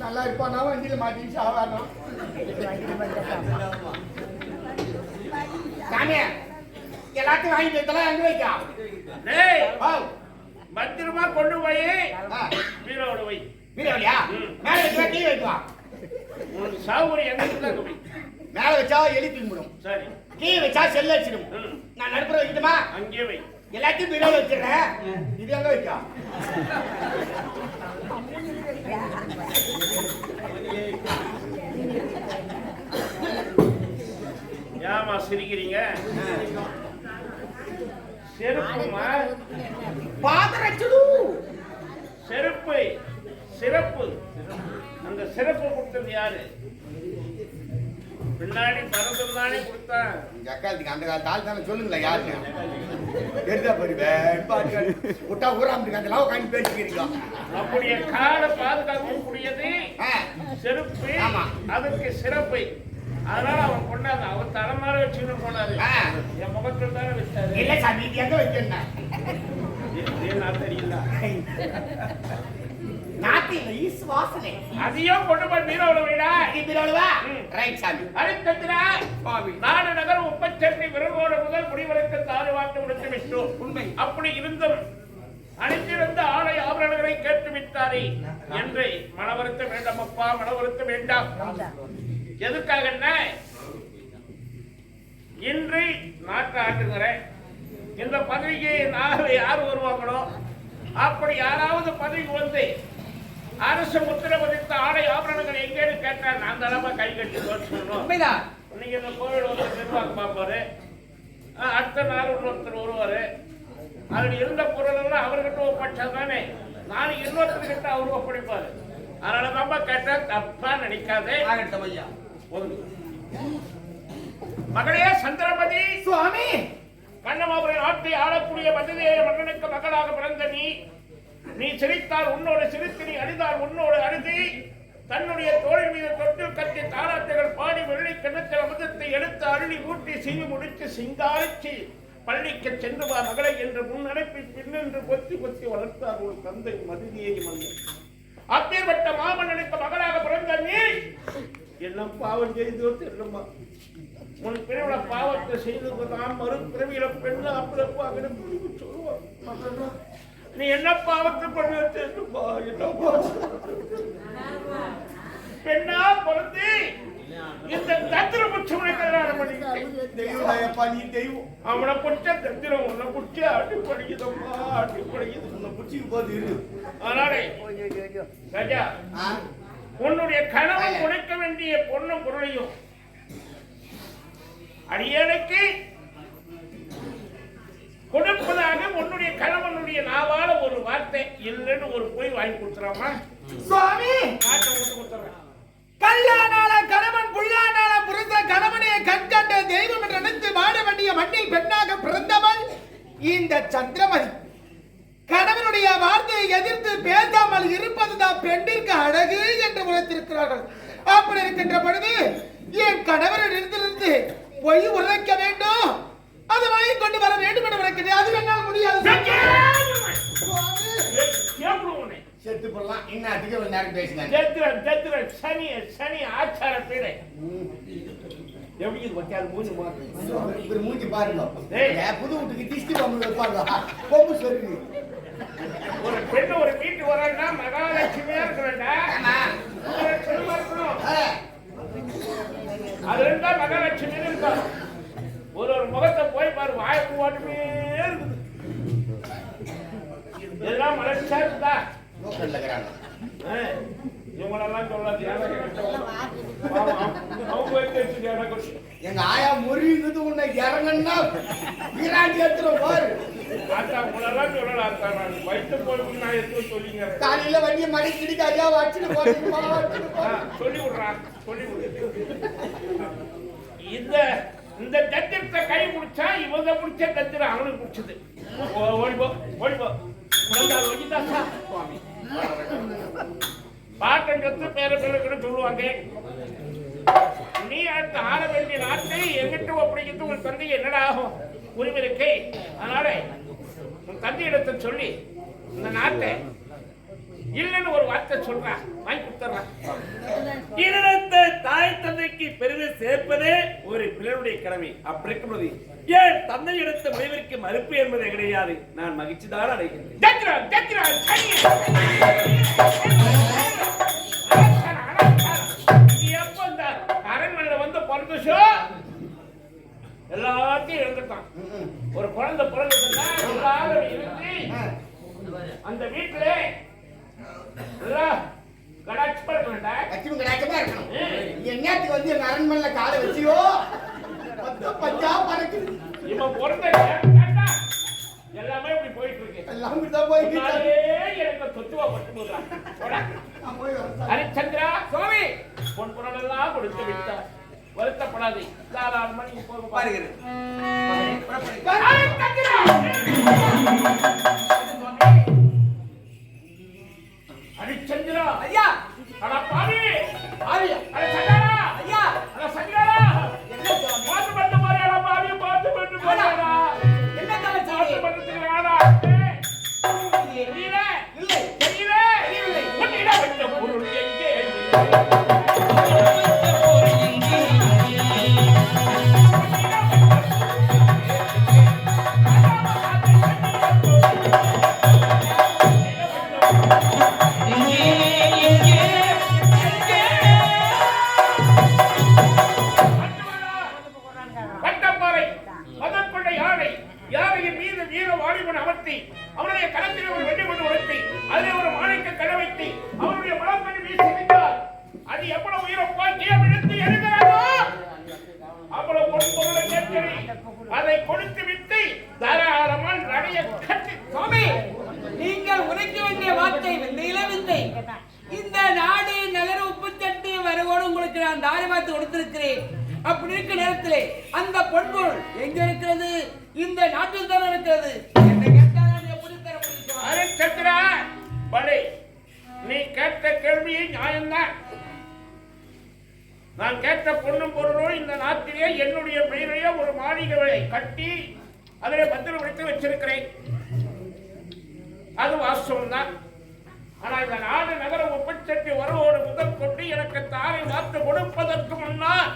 நல்லா இருப்பானா வண்டியில மாட்டிச்சு ஆவானோ? சாமி எல்லாத்தையும் வாங்கி இதெல்லாம் எங்க வைக்கா. பத்திரமா கொண்டு போய் ஆ, பீரோட வை. வீரவழியா ம். மேல வைக்கவா கீழே வைக்கவா உனக்கு சௌகரியம் எங்க வை. மேல வச்சா எலி தூங்கிடும் சரி. கீழே வச்சா செல்ல வச்சிடும் ம். நான் நடுப்புற வைக்கட்டுமா? அங்கேயே வை. எல்லாத்தையும் பீரோல வச்சிடுறேன். இது எங்க வைக்கா? ஏமா சிரிக்கிறீங்க? செருப்புமா? பாதரச்சுடு. செருப்பு சிறப்பு. அந்த சிறப்பு கொடுத்தது யாரு? பின்னாடி பரதம் தானே கொடுத்தான் இந்த அக்காலத்துக்கு அந்த காலத்து ஆள் தானே சொல்லுங்களேன் யாருன்னு. எடுத்தா போயிருவேன் விட்டா பேசிக்கிறீங்க நம்முடைய காலை பாதுகாக்கக்கூடியது செருப்பு. ஆமா. அதுக்கு சிறப்பு. அதனால அவன் கொண்டாது அவன் தலைமாற வச்சுன்னு போனாரு. என் முகத்தில் தானே வச்சாரு. இல்ல சாமி எங்க நான் தெரியல. நாட்டில் ஈஸ் வாசனை. அதையும் கொண்டு போய் பீரோல விடா இது பீரோலவா. ரைட் சாமி. நாடு நகர் உப்பச்சென்னை விரல்வோடு முதல் முடிவரைக்கு வார்த்தை முடித்து விட்டோம் உண்மை. அப்படி இருந்தும் அணிந்திருந்த ஆடை ஆபரணங்களை கேட்டு விட்டாரே என்று மன வருத்தம் வேண்டாம் அப்பா மன வருத்தம் வேண்டாம். எதுக்காக என்ன? இன்று நாட்டை ஆட்டுகிறேன். இந்த பதவிக்கு நாளை யார் வருவாங்களோ? அப்படி யாராவது பதவிக்கு வந்து அரசு உத்தரவதித்த ஆடை ஆபரணங்கள் எங்கேன்னு கேட்டா நான் தலைமை கை கட்டி சொல்லணும் உண்மைதான். இன்னைக்கு இந்த கோவில் வந்து நிர்வாகம் பார்ப்பாரு. அடுத்த நாள் இன்னொருத்தர் வருவாரு. அதில் இருந்த பொருள் எல்லாம் அவர்கிட்ட ஒப்படைச்சா தானே. நான் இன்னொருத்தர்கிட்ட அவர் ஒப்படைப்பாரு. அதனால தான் கேட்டா தப்பா நினைக்காதே. ஐயா. மகளே சந்திரபதி சுவாமி. கண்ணமாபுரை நாட்டை ஆளக்கூடிய மதுதேய மன்னனுக்கு மகளாக பிறந்த நீ. நீ சிரித்தால் உன்னோடு சிரித்து நீ அழுதால் உன்னோடு அழுதி. தன்னுடைய தோழி மீது தொட்டு கட்டி தாராட்டுகள் பாடி வெள்ளி கிணத்தில் அமுதத்தை எடுத்து அருளி ஊட்டி செய்து முடித்து சிங்காரிச்சு பள்ளிக்கு சென்று வா மகளை என்று முன்னடைப்பி பின்னென்று கொத்தி கொத்தி வளர்த்தார் ஒரு தந்தை மதுதியை மன்னன் அப்பேற்பட்ட மாமன்னனுக்கு மகளாக பிறந்த நீ. என்ன பாவம் செய்தோ தெரியலம்மா உன் பிறவில பாவத்தை செய்து தான் மறு பிறவியில பெண்ணு அப்பிறப்பு அங்கே முடிவு சொல்லுவான் நீ என்ன பாவத்தை பண்ணி வச்சிருப்பா என்ன பாவம்? பெண்ணா பிறந்து இந்த தத்திர புச்சவனை கல்யாணம் பண்ணிக்கிட்டேன். தெய்வம். நீ தெய்வம். அவனை புடிச்ச தத்திரம் உன்னை புடிச்ச ஆட்டி படிக்குதம்மா படிக்குது உன்னை பிடிச்சிக்கு போது இரு. அதனால ராஜா? உன்னுடைய கணவன் வேண்டிய பொண்ணும் பொருளையும் அடியனுக்கு இல்லைன்னு ஒரு பொய் வாங்கி கொடுத்துறாமா? சுவாமி! காட்டை கொடுத்துறேன். கல்யாணால கணவன் புல்லானால புரிந்த கணவனையை கண்கண்ட தெய்வம் என்று நினைத்து வாட வேண்டிய மண்ணில் பெண்ணாக பிறந்தவள் இந்த சந்திரமதி. கணவனுடைய வார்த்தையை எதிர்த்து பேசாமல் இருப்பதுதான் பெண்ணிற்கு அழகு என்று உரைத்திருக்கிறார்கள் அப்படி இருக்கின்ற பொழுது என் கணவரிடத்திலிருந்து பொய் உரைக்க வேண்டும். அதை வாங்கி கொண்டு வர வேண்டும் என்று உரைக்கிறேன் அது என்னால் முடியாது. உன்னை செத்து போடலாம். இன்னும் அதிக ஒரு நேரம் பேசினாங்க தெத்திரன் தெத்திரன் சனி சனி ஆச்சார பீடை எப்படி இது மாதம் இவர் மூஞ்சி பாருங்க. புது வீட்டுக்கு திஷ்டி பொம்மை வைப்பாங்க. பொம்பு சொல்லு ஒரு பெண்ணு ஒரு வீட்டு வரன்னா மகாலட்சுமியா இருக்க வேண்டாம் ஆமா. மகாலட்சுமியா இருக்கணும். ஆ. அது இருந்தா மகாலட்சுமி இருக்கும் ஒரு ஒரு முகத்தை போய் பாரு வாய்ப்பு ஓட்டுமே இருக்குது இதெல்லாம் மலர்ச்சியா இருந்தா லோக்கல்ல இருக்கிறாங்க ஆ, இவங்களெல்லாம் சொல்லாது எனக்கு கஷ்டம். பாவம், அவங்க வைத்து வச்சுட்டு எனக்கு கஷ்டம். எங்க ஆயா முறியுது உன்னை இறங்கன்னா வீராண்டி எடுத்துட பாரு. காலையில வண்டியை மடி கிடிக்கு ஐயா வச்சுட்டு சொல்லி விடுறான் சொல்லி இந்த இந்த தத்திரத்தை கை பிடிச்சா இவங்க பிடிச்ச தத்திரம் அவனுக்கு பிடிச்சது ஓடிப்போ ஓடிப்போ உடல்தார் வகிதாசா சுவாமி பேர பிள்ளைகள் சொல்லுவாங்க. நீ அடுத்து ஆட வேண்டிய நாட்டை எங்கிட்ட ஒப்படைக்கிறது உன் தந்தை என்னடா ஆகும்? உரிமை இருக்கு அதனால உன் தந்தையிடத்தை சொல்லி இந்த நாட்டை இல்லைன்னு ஒரு வார்த்தை சொல்றேன் வாங்கி கொடுத்துறான் இனத்தை தாய் தந்தைக்கு பெருமை சேர்ப்பதே ஒரு பிள்ளையுடைய கடமை. அப்படி இருக்கும்போது ஏன் தந்தை எடுத்த முடிவிற்கு மறுப்பு என்பதே கிடையாது. நான் மகிழ்ச்சி தான் பிறந்துச்சோ, எல்லாத்தையும் இழந்துட்டான். ஒரு குழந்தை பிறந்ததுன்னா எல்லாரும் இருந்து அந்த வீட்டுல எல்லாம் கடாட்சி பண்ண லட்சுமி கடாச்சமா இருக்கணும். நீ என்னத்துக்கு வந்து எங்க அரண்மனையில காலை வச்சியோ? இவன். எல்லாமே இப்படி போயிட்டு இருக்கு எல்லாம் இப்படிதான் போயிட்டு இருக்கு. முன்னாடியே எனக்கு தொத்துவா பட்டு போடுறான் போடா. நான் போய் வரேன். ஹரிச்சந்திரா சுவாமி பொன் பொருளெல்லாம் கொடுத்து விட்டார் வருத்தப்படாதே தாராளமா நீங்க போக பாருங்க ஹரிச்சந்திரா! ஐயா அட கொண்டு அமர்த்தி அவருடைய களத்தில் ஒரு வெள்ளி கொண்டு உடுத்தி அதிலே ஒரு மாணிக்க கடை வைத்து அவனுடைய மலப்பணி வீசி எறிந்தார் அது எவ்வளவு உயிரம் பாக்கிய விழுத்து எறிகிறாரோ அவ்வளவு பொன் பொருளை கேட்கிறேன். அதை கொடுத்து விட்டு தாராளமாக நடைய கட்டி சுவாமி நீங்கள் உரைக்க வேண்டிய வார்த்தை விந்தையில விந்தை. இந்த நாடு நகர உப்பு சட்டி வரவோடு உங்களுக்கு நான் தாரி பார்த்து கொடுத்திருக்கிறேன். அப்படி இருக்க நேரத்திலே அந்த பொன்பொருள் எங்க இருக்கிறது? இந்த நாட்டில் தான் இருக்கிறது? தர பலே. நீ கேட்ட கேள்வி நியாயம்தான். நான் கேட்ட பொண்ணும் பொருளும் இந்த நாட்டிலே என்னுடைய பெயரையே ஒரு மாளிகைகளை கட்டி அதில் பத்திரம் வைத்து வச்சிருக்கிறேன். அது வாஸ்தவம் தான் ஆனா இந்த நாடு நகர உப்பச்சட்டி வரவோடு முதல் கொண்டு எனக்கு தாரை வார்த்து கொடுப்பதற்கு முன்னால்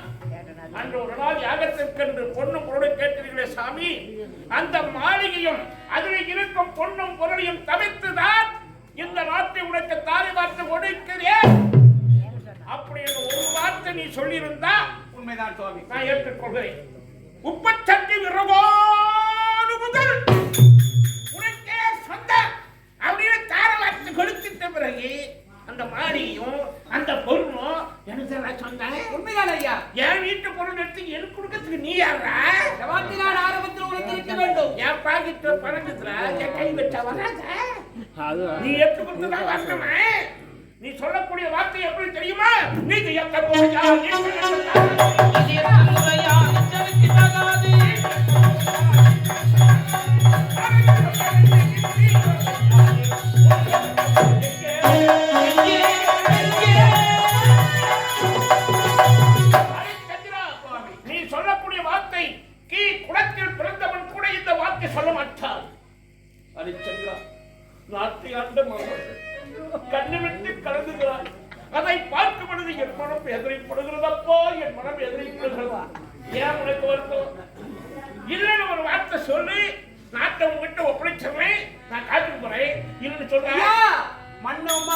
அன்று ஒரு நாள் யாகத்திற்கென்று பொண்ணும் பொருளை கேட்டீர்களே சாமி. அந்த மாளிகையும் அதில் இருக்கும் பொண்ணும் பொருளையும் தவிர்த்துதான் இந்த நாட்டை உனக்கு தாரை வார்த்து கொடுக்கிறேன். அப்படி என்று ஒரு வார்த்தை நீ சொல்லியிருந்தா உண்மைதான் சுவாமி. நான் ஏற்றுக்கொள்கிறேன். உப்பச்சட்டி விரவோடு முதல் உனக்கே சொந்த அப்படின்னு தார வார்த்தை கொடுத்துட்ட பிறகு அந்த மாடியும் அந்த பொருளும் எனக்கு சொன்னேன்? உண்மைதான் ஐயா என் வீட்டு பொருள் எடுத்து எனக்கு கொடுக்கறதுக்கு நீ யாரா நான் ஆரம்பத்தில் உங்களுக்கு இருக்க வேண்டும். என் பாக்கெட்ல பணம் என் கை வச்சா வராத. நீ எப்படி கொடுத்ததான் வரணுமே? நீ சொல்லக்கூடிய வார்த்தை எப்படி தெரியுமா? எங்க போயா மனம் எதிரைப்படுகிறதப்போ என் மனம் எதிரைப்படுகிறதா. ஏன் உனக்கு வருத்தம்? இல்லைன்னு ஒரு வார்த்தை சொல்லி. நாட்டை உங்ககிட்ட ஒப்படைச்சிடுறேன். நான் காத்து போறேன். இல்லைன்னு சொல்றேன் ஐயா மண்ணும்